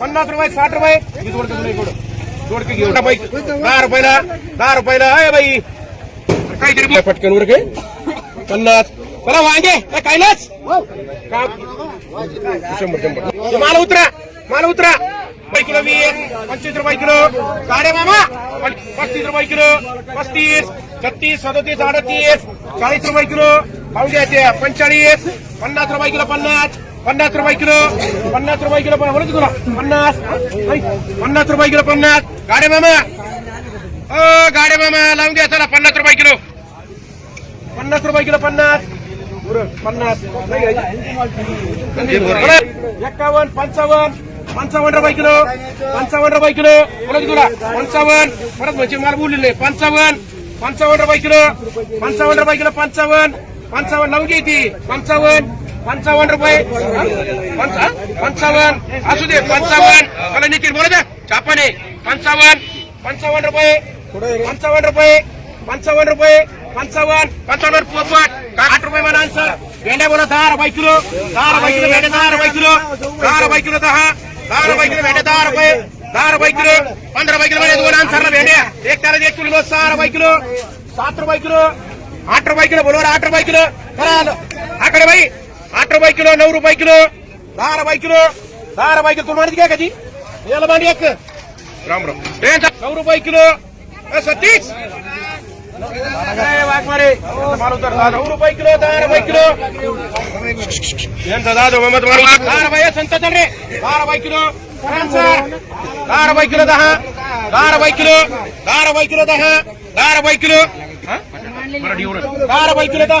पन्नास रुपये साठ रुपये. ही तुला इकडं घेऊ बाई दहा रुपयाला दहा रुपयाला. आहे बाई. काहीतरी पटकन वर काय पन्नास. चला वांगे. काय नाच का शंभर शंभर. माल उतरा. माल उतरा. बाई किलो वीस पंचवीस रुपये किलो. साडे मामा. पस्तीस रुपये किलो. पस्तीस छत्तीस सदतीस अडतीस चाळीस रुपये किलो. पाहून द्यायचे पंचेचाळीस पन्नास रुपये किलो पन्नास. पन्नास रुपये किलो पन्नास रुपये किलो बोलत तुला? पन्नास. पन्नास रुपये किलो पन्नास. गाडे मामा. ओ गाडे मामा लावून द्या चला पन्नास रुपये किलो. पन्नास रुपये किलो पन्नास. पन्नास. एक्कावन्न पंचावन्न पंचावन्न रुपये किलो. पंचावन्न रुपये किलो. बोला की तुला? पंचावन्न. परत म्हणजे मला बोललेलं. नाही पंचावन्न पंचावन्न रुपये किलो. पंचावन्न रुपये किलो पंचावन्न. पंचावन्न लावून घे ती. पंचावन्न. पंचावन्न रुपये हा? पंच- हा? पंचावन्न असू दे पंचावन्न मला नितीन बोला द्या छापाने पंचावन्न पंचावन्न रुपये पंचावन्न रुपये पंचावन्न रुपये पंचावन्न पंचावन्न पोपट काय आठ रुपये मला आन्सर भेंड्या बोला दहा रुपये किलो दहा रुपये किलो भेंड्या दहा रुपये किलो दहा रुपये किलो दहा दहा रुपये किलो भेंड्या दहा रुपये दहा रुपये किलो पंधरा रुपये किलो भेंड्या दोन आन्सरला भेंड्या एक त्याला एक किलो सहा रुपये किलो सात रुपये किलो आठ रुपये किलो बोलवर आठ रुपये किलो करा आकडे बाई आठ रुपये किलो नऊ रुपये किलो दहा रुपये किलो दहा रुपये किलो तुम्हाला माहिती काय कधी याला मांडी एक राम राम ए, नऊ रुपये किलो ए, सतीश ए, वाघमारे माल उतर दहा नऊ रुपये किलो दहा रुपये किलो यांचा दादा मोहम्मद मारू दहा रुपये संत रे दहा रुपये किलो सर दहा रुपये किलो दहा दहा रुपये किलो दहा रुपये किलो दहा दहा रुपये किलो हा? बरं, एवढं. दहा रुपये किलो दहा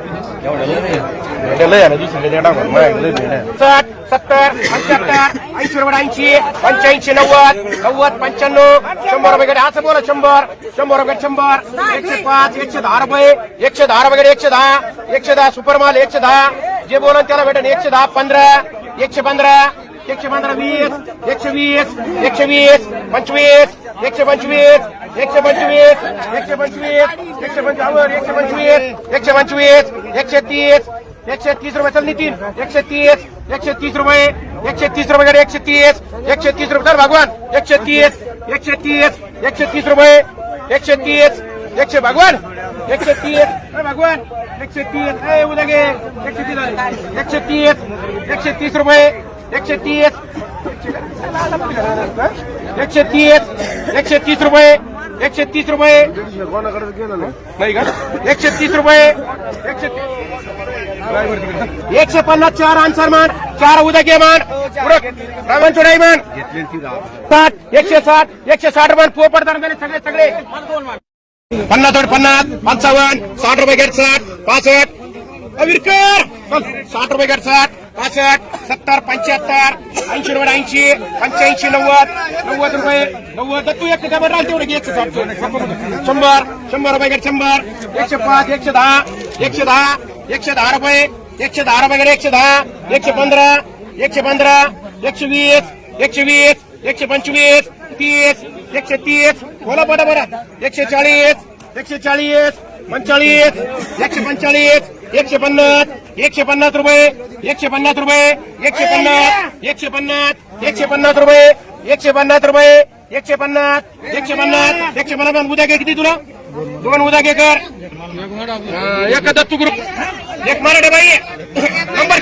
मार्चर बाबा साठ सत्तर पंच्याहत्तर ऐंशी रुपये ऐंशी पंच्याऐंशी नव्वद नव्वद पंच्याण्णव शंभर रुपये असं बोला शंभर शंभर रुपये शंभर एकशे पाच एकशे दहा रुपये एकशे दहा रुपये एकशे दहा एकशे दहा सुपर माल एकशे दहा जे बोला त्याला भेटेल एकशे दहा पंधरा एकशे पंधरा एकशे पंधरा वीस एकशे वीस एकशे वीस पंचवीस एकशे पंचवीस एकशे पंचवीस एकशे पंचवीस एकशे पंचावन्न एकशे पंचवीस एकशे पंचवीस एकशे तीस एकशे तीस रुपये चल नितीन एकशे तीस एकशे तीस रुपये एकशे तीस रुपये एकशे तीस एकशे तीस रुपये चल भगवान एकशे तीस एकशे तीस एकशे तीस रुपये एकशे तीस एकशे भगवान एकशे तीस भगवान एकशे तीस उद्या घे एकशे तीस एकशे तीस एकशे तीस रुपये एकशे तीस. एकशे तीस. एकशे तीस रुपये. एकशे तीस रुपये. नाही का? एकशे तीस रुपये. एकशे एकशे पन्नास चार आन्सर मान चार उद्या घे मान रामन चुडाई मान साठ. एकशे साठ. एकशे साठ मान पोपट दरम्यान सगळे सगळे. पन्नास वर पन्नास. पंचावन्न. साठ रुपये गेट साठ. पासष्ट. अविरकर. साठ रुपये घेत साठ. पासष्ट सत्तर पंच्याहत्तर ऐंशी रुपये ऐंशी पंच्याऐंशी नव्वद नव्वद रुपये नव्वद. तू एक डबल राहते तेवढे एकशे साठ शंभर शंभर रुपये शंभर. एकशे पाच एकशे दहा एकशे दहा एकशे दहा रुपये एकशे दहा रुपये एकशे दहा एकशे पंधरा एकशे पंधरा एकशे वीस एकशे वीस एकशे पंचवीस तीस एकशे तीस. बोला बरं बरं एकशे चाळीस एकशे चाळीस पंचाळीस एकशे पंचाळीस एकशे पन्नास एकशे पन्नास रुपये. एकशे पन्नास रुपये एकशे पन्नास एकशे पन्नास एकशे पन्नास रुपये एकशे पन्नास रुपये एकशे पन्नास एकशे पन्नास एकशे पन्नास उद्या घे किती तुला? दोन उद्या घे कर. एक दत्तू ग्रुप एक मराठे बाई. नंबर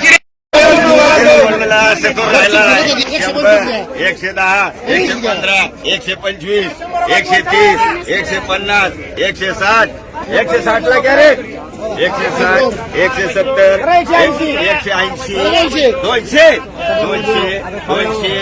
एकशे दहा एकशे पंधरा एकशे पंचवीस एकशे तीस एकशे पन्नास एकशे साठ एकशे साठ ला रे एकशे साठ एकशे सत्तर एकशे ऐंशी. दोनशे दोनशे दोनशे.